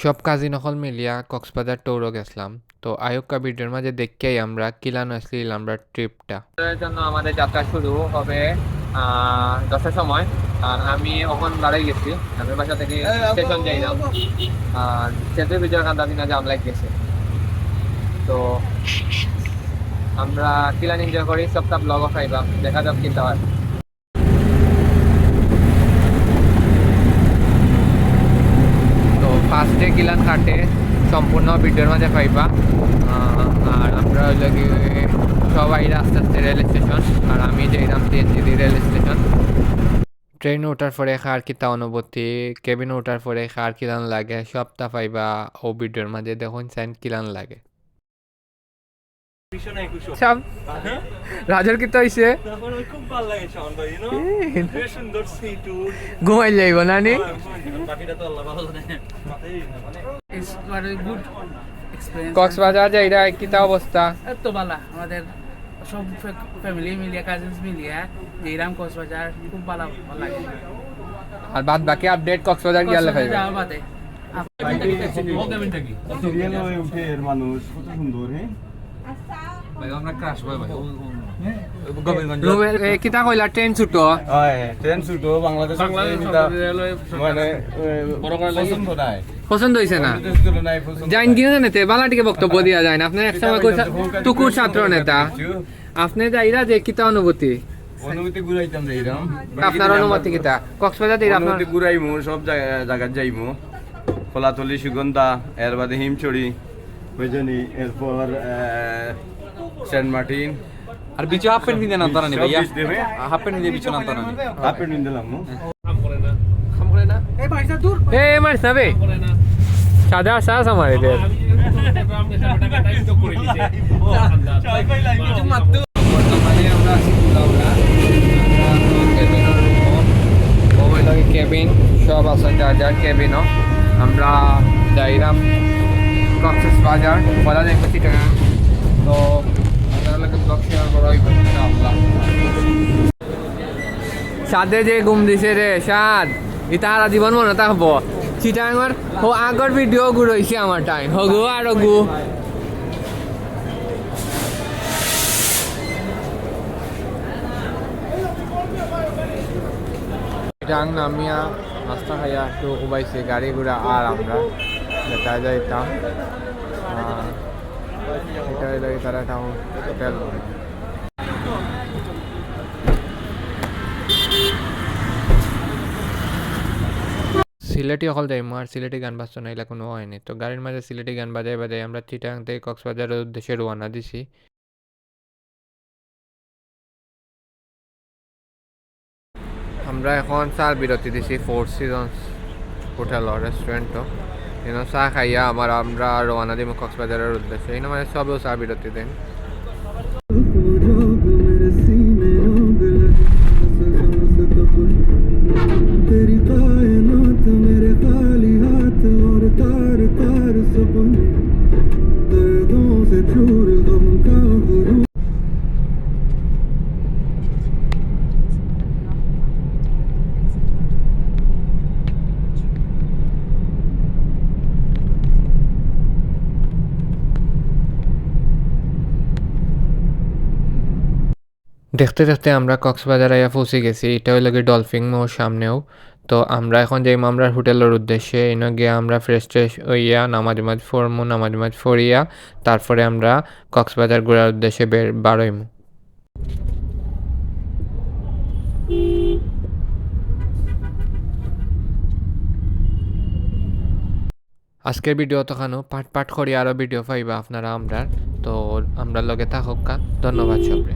সব কাজী নকল মিলিয়া কক্সবাজার টৌরও গেছিলাম। তো আয়ক্কা ভিডিওর মাঝে দেখেই আমরা কিলানো আসলিল আমরা ট্রিপটা জন্য আমাদের যাত্রা শুরু হবে আহ, দশটার সময়। আর আমি ওখান দাঁড়াই গেছি। আমি বাসা থেকে স্টেশন যাইলাম। আর সেতু বিজয় কান্দা দিনা জাম লাগ গেছে। তো আমরা কিলান এনজয় করি সবটা ব্লগও খাইবাম। দেখা যাক কিনতে হয় তো ফার্স্ট ডে কিলান কাটে সম্পূর্ণ ভিডিওর মাঝে পাইবা। আর আমরা হইল গিয়ে সবাই আস্তে আস্তে রেল স্টেশন আর আমি যাইলাম তিনজিদি রেল স্টেশন ট্রেন ওঠার পরে খার কিতা অনুভূতি কেবিন ওঠার পরে খার কিলান লাগে সবটা পাইবা ও ভিডিওর মাঝে দেখুন সাইন কিলান লাগে। একুশো সব কিতা হইছে? ওই লাগে ঘুমাই যাইব না তো. কক্সবাজার যাইরা কিতা অবস্থা? এত ভালো আমাদের সব ফ্যামিলি মিলিয়ে কাজিনস মিলিয়ে যেরাম কক্সবাজার খুব ভালো ভালো লাগে। আর বাদ বাকি আপডেট কক্সবাজার গিয়ালে কক্সবাজার পাইবা যাওয়া বাদে। সিরিয়াল হয়ে উঠে এর মানুষ কত সুন্দর হ্যাঁ রুমের এ, কিতা কইলা? ট্রেন ছুটো। হয় ট্রেন ছুটো বাংলাদেশ মানে পছন্দ নাই। পছন্দ হইছে না? জাইন কিনা নেতে? বালাটিকে বক্তব্য দিয়া যায় না আপনি এক সময় কইছা টুকুর ছাত্র নেতা। আপনি যাইরা যে কিতা অনুভূতি? অনুমতি ঘুরাইতাম রে আপনার অনুমতি কিতা? কক্সবাজার দিরা আপনার অনুমতি ঘুরাইমু সব জায়গা- যাইমু। কলাতলি সুগন্ধা এর বাদে হিমচড়ি বুঝনি? এরপর সেন্ট মার্টিন। আর বিচু হাফ প্যান্ট কিনে আনতো না নি ভাইয়া? দেবে। হাফ প্যান্ট দিয়ে বিচু আনতো না নি হাফ প্যান্ট নিলাম মু এ মার সাবে সাদা সাস আমার এদের বর্তমানে আমরা আছি কুলাউড়া কেবিন সব আছে যার যার কেবিনও আমরা যাইরাম কক্সেস বাজার বলা যায় দেখব চিটাগাং সাদে যে ঘুম দিছে রে, সাদ। ইতারা জীবন মনে থাকব চিটাঙর হো আগর ভিডিও গু রইছে আমার টাইম হগু আর গু চিটাং নামিয়া নাস্তা খাইয়া একটু উবাইছে গাড়ি ঘোড়া আর আমরা। যেটা যাইতাম এটা হইল তারা টাউন হোটেল সিলেটি অকল যাইমু আর সিলেটি গান বাজতো না এলা কোনো হয়নি। তো গাড়ির মাঝে সিলেটি গান বাজাই বাজাই আমরা চিটাং থেকে কক্সবাজারের উদ্দেশ্যে রওনা দিছি। আমরা এখন চার বিরতি দিছি ফোর সিজনস হোটেল রেস্টুরেন্টও এনে চা খাইয়া আমার আমরা রওনা দিব কক্সবাজারের উদ্দেশ্যে। এনে মানে সবেও চা বিরতি দেন। দেখতে দেখতে আমরা কক্সবাজার আইয়া পৌঁছে গেছি। এটা হইল গিয়ে ডলফিন মোর সামনেও। তো আমরা এখন যাই আমরা হোটেলের উদ্দেশ্যে। এনে গিয়ে আমরা ফ্রেশ ট্রেশ হইয়া নামাজ মাজ ফরমু নামাজ মাজ ফরিয়া তারপরে আমরা কক্সবাজার ঘোরার উদ্দেশ্যে বের বারোইমু আজকের ভিডিও তখানো পাট পাট করি আরও ভিডিও পাইবা আপনারা আমরা তো আমরা লগে থাকুক ধন্যবাদ সবরে।